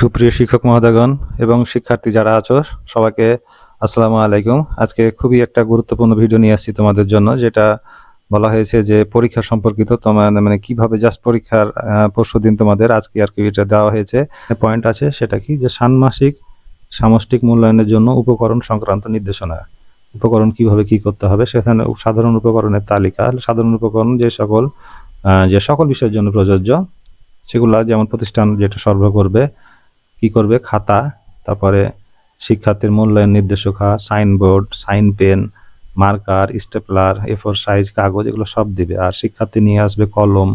সুপ্রিয় শিক্ষক মহোদয়গণ এবং শিক্ষার্থী যারা আছো, সবাইকে আসসালামু আলাইকুম। আজকে খুবই একটা গুরুত্বপূর্ণ ভিডিও নিয়ে আসছি তোমাদের জন্য, যেটা বলা হয়েছে যে পরীক্ষা সম্পর্কিত, তোমার মানে কীভাবে জাস্ট পরীক্ষার পরশু দিন তোমাদের আজকে আর কি এটা দেওয়া হয়েছে। পয়েন্ট আছে সেটা কি? যে ষান্মাসিক সামষ্টিক মূল্যায়নের জন্য উপকরণ সংক্রান্ত নির্দেশনা। উপকরণ কীভাবে কি করতে হবে? সেখানে সাধারণ উপকরণের তালিকা, সাধারণ উপকরণ যে সকল যে সকল বিষয়ের জন্য প্রযোজ্য, সেগুলো যেমন প্রতিষ্ঠান যেটা সরবরাহ করবে কি করবে? খাতা, তারপরে শিক্ষার্থীর মূল্যায়ন নির্দেশিকা signboard, sign pen, marker, stapler A four size কাগজ, এগুলো সব দিবে। আর শিক্ষার্থী নিয়ে আসবে কলম,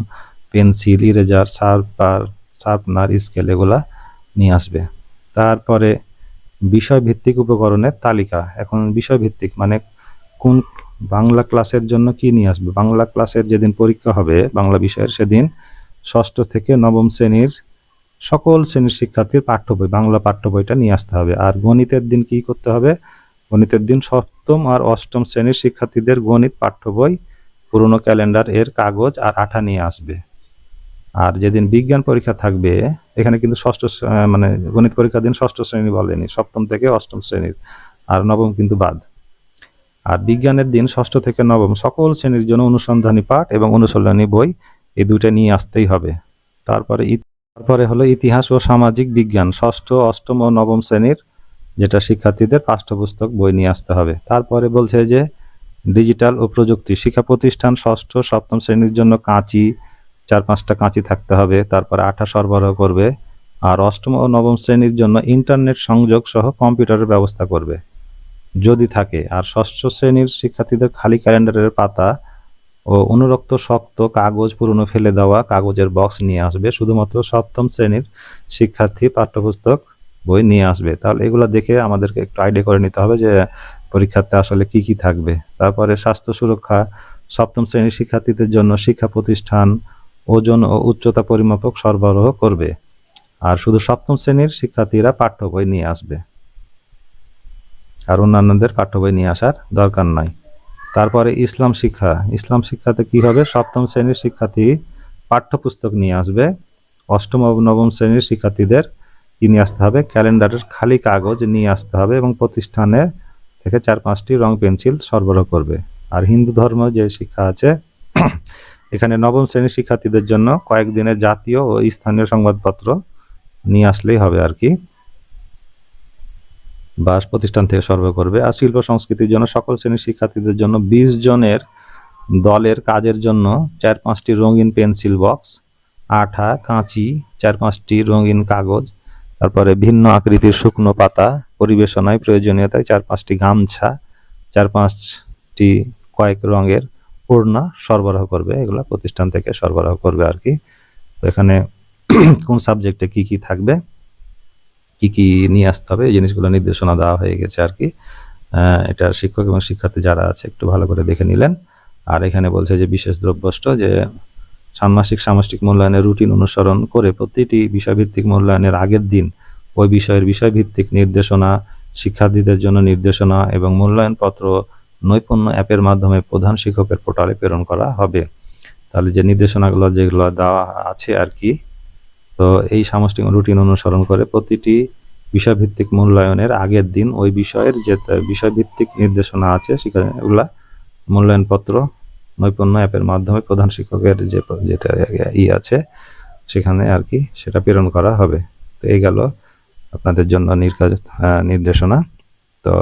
pencil, eraser sharper sharpener, scale, এগুলা নিয়ে আসবে। তারপরে বিষয় ভিত্তিক উপকরণের তালিকা। এখন বিষয় ভিত্তিক মানে কোন বাংলা ক্লাসের জন্য কি নিয়ে আসবে? বাংলা ক্লাসের যেদিন পরীক্ষা হবে, বাংলা বিষয়ের সেদিন ষষ্ঠ থেকে নবম শ্রেণির সকল শ্রেণির শিক্ষার্থীর পাঠ্য বই বাংলা পাঠ্য বইটা নিয়ে আসতে হবে। আর গণিতের দিন কি করতে হবে? গণিতের দিন সপ্তম আর অষ্টম শ্রেণির শিক্ষার্থীদের গণিত পাঠ্য বই পুরনো ক্যালেন্ডার এর কাগজ আর আঠা নিয়ে আসবে। আর যেদিন বিজ্ঞান পরীক্ষা থাকবে, এখানে কিন্তু ষষ্ঠ মানে গণিত পরীক্ষার দিন ষষ্ঠ শ্রেণি বলেনি, সপ্তম থেকে অষ্টম শ্রেণির, আর নবম কিন্তু বাদ। আর বিজ্ঞানের দিন ষষ্ঠ থেকে নবম, সকল শ্রেণির জন্য অনুসন্ধানী পাঠ এবং অনুশীলনী বই, এই দুইটা নিয়ে আসতেই হবে। তারপরে তারপরে হলো ইতিহাস ও সামাজিক বিজ্ঞান, ষষ্ঠ, অষ্টম ও নবম শ্রেণির যেটা শিক্ষার্থীদের পাঠ্যপুস্তক বই নিয়ে আসতে হবে। তারপরে বলছে যে, ডিজিটাল ও প্রযুক্তি শিক্ষা প্রতিষ্ঠান ষষ্ঠ, সপ্তম শ্রেণির জন্য কাঁচি, চার পাঁচটা কাঁচি থাকতে হবে, তারপরে আঠা সরবরাহ করবে, আর অষ্টম ও নবম শ্রেণির জন্য ইন্টারনেট সংযোগ সহ কম্পিউটারের ব্যবস্থা করবে। যদি থাকে, আর ষষ্ঠ শ্রেণির শিক্ষার্থীদের খালি ক্যালেন্ডারের পাতা ও অনুরক্ত শক্ত কাগজ পুরনো ফেলে দেওয়া কাগজের বক্স নিয়ে আসবে। শুধুমাত্র সপ্তম শ্রেণির শিক্ষার্থী পাঠ্যপুস্তক বই নিয়ে আসবে। তাহলে এগুলো দেখে আমাদেরকে একটু আইডিয়া করে নিতে হবে যে পরীক্ষাতে আসলে কি কি থাকবে। তারপরে স্বাস্থ্য সুরক্ষা, সপ্তম শ্রেণির শিক্ষার্থীদের জন্য শিক্ষা প্রতিষ্ঠান, ওজন ও উচ্চতা পরিমাপক সরবরাহ করবে। আর শুধু সপ্তম শ্রেণির শিক্ষার্থীরা পাঠ্য বই নিয়ে আসবে। আর অন্যান্যদের পাঠ্য বই নিয়ে আসার দরকার নাই। তারপরে ইসলাম শিক্ষা। ইসলাম শিক্ষাতে কি হবে? সপ্তম শ্রেণির শিক্ষার্থী পাঠ্যপুস্তক নিয়ে আসবে। অষ্টম নবম শ্রেণির শিক্ষার্থীদের কি নিয়ে আসতে হবে? ক্যালেন্ডারের খালি কাগজ নিয়ে আসতে হবে এবং প্রতিষ্ঠানে থেকে চার পাঁচটি রং পেন্সিল সরবরাহ করবে। আর হিন্দু ধর্ম যে শিক্ষা আছে, এখানে নবম শ্রেণির শিক্ষার্থীদের জন্য কয়েকদিনের জাতীয় ও স্থানীয় সংবাদপত্র নিয়ে আসলেই হবে আর কি। বা প্রতিষ্ঠান থেকে সরবরাহ করবে। আর শিল্প সংস্কৃতির জন্য সকল শ্রেণির শিক্ষার্থীদের জন্য বিশ জনের দলের কাজের জন্য চার পাঁচটি রঙিন পেন্সিল বক্স, আঠা, কাঁচি, চার পাঁচটি রঙিন কাগজ, তারপরে ভিন্ন আকৃতির শুকনো পাতা, পরিবেশনায় প্রয়োজনীয়তায় চার পাঁচটি গামছা, চার পাঁচটি কয়েক রঙের ওড়না সরবরাহ করবে। এগুলো প্রতিষ্ঠান থেকে সরবরাহ করবে আর কি। তো এখানে কোন সাবজেক্টে কি কি থাকবে? কি কি নিয়ে আসতে হবে, এই জিনিসগুলো নির্দেশনা দেওয়া হয়ে গেছে আর কি। এটা শিক্ষক এবং শিক্ষার্থী যারা আছে, একটু ভালো করে দেখে নিলেন। আর এখানে বলছে যে বিশেষ দ্রব্যষ্ট যে ষান্মাসিক সামষ্টিক মূল্যায়নের রুটিন অনুসরণ করে প্রতিটি বিষয়ভিত্তিক মূল্যায়নের আগের দিন ওই বিষয়ের বিষয়ভিত্তিক নির্দেশনা, শিক্ষার্থীদের জন্য নির্দেশনা এবং মূল্যায়নপত্র নৈপুণ্য অ্যাপের মাধ্যমে প্রধান শিক্ষকের পোর্টালে প্রেরণ করা হবে। তাহলে যে নির্দেশনাগুলো যেগুলো দেওয়া আছে আর কি তো এই সামষ্টিক রুটিন অনুসরণ করে প্রতিটি বিষয়ভিত্তিক মূল্যায়নের আগের দিন ওই বিষয়ের যে বিষয়ভিত্তিক নির্দেশনা আছে সেখানে ওগুলা মূল্যায়নপত্র, নৈপুণ্য অ্যাপের মাধ্যমে প্রধান শিক্ষকের যে যেটা ই আছে, সেখানে আর কি সেটা প্রেরণ করা হবে। তো এই গেল আপনাদের জন্য নির্কাজ নির্দেশনা। তো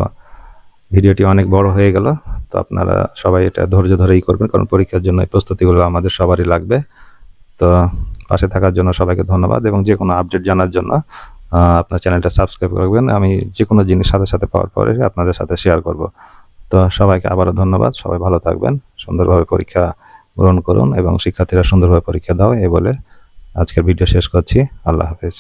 ভিডিওটি অনেক বড় হয়ে গেল, তো আপনারা সবাই এটা ধৈর্য ধরেই করবেন, কারণ পরীক্ষার জন্য এই প্রস্তুতিগুলো আমাদের সবারই লাগবে। তো পাশে থাকার জন্য সবাইকে ধন্যবাদ এবং যে কোনো আপডেট জানার জন্য আপনার চ্যানেলটা সাবস্ক্রাইব করবেন। আমি যে কোনো জিনিস সাথে সাথে পাওয়ার পরে আপনাদের সাথে শেয়ার করব। তো সবাইকে আবারও ধন্যবাদ। সবাই ভালো থাকবেন, সুন্দরভাবে পরীক্ষা গ্রহণ করুন এবং শিক্ষার্থীরা সুন্দরভাবে পরীক্ষা দাও এ বলে আজকের ভিডিও শেষ করছি। আল্লাহ হাফেজ।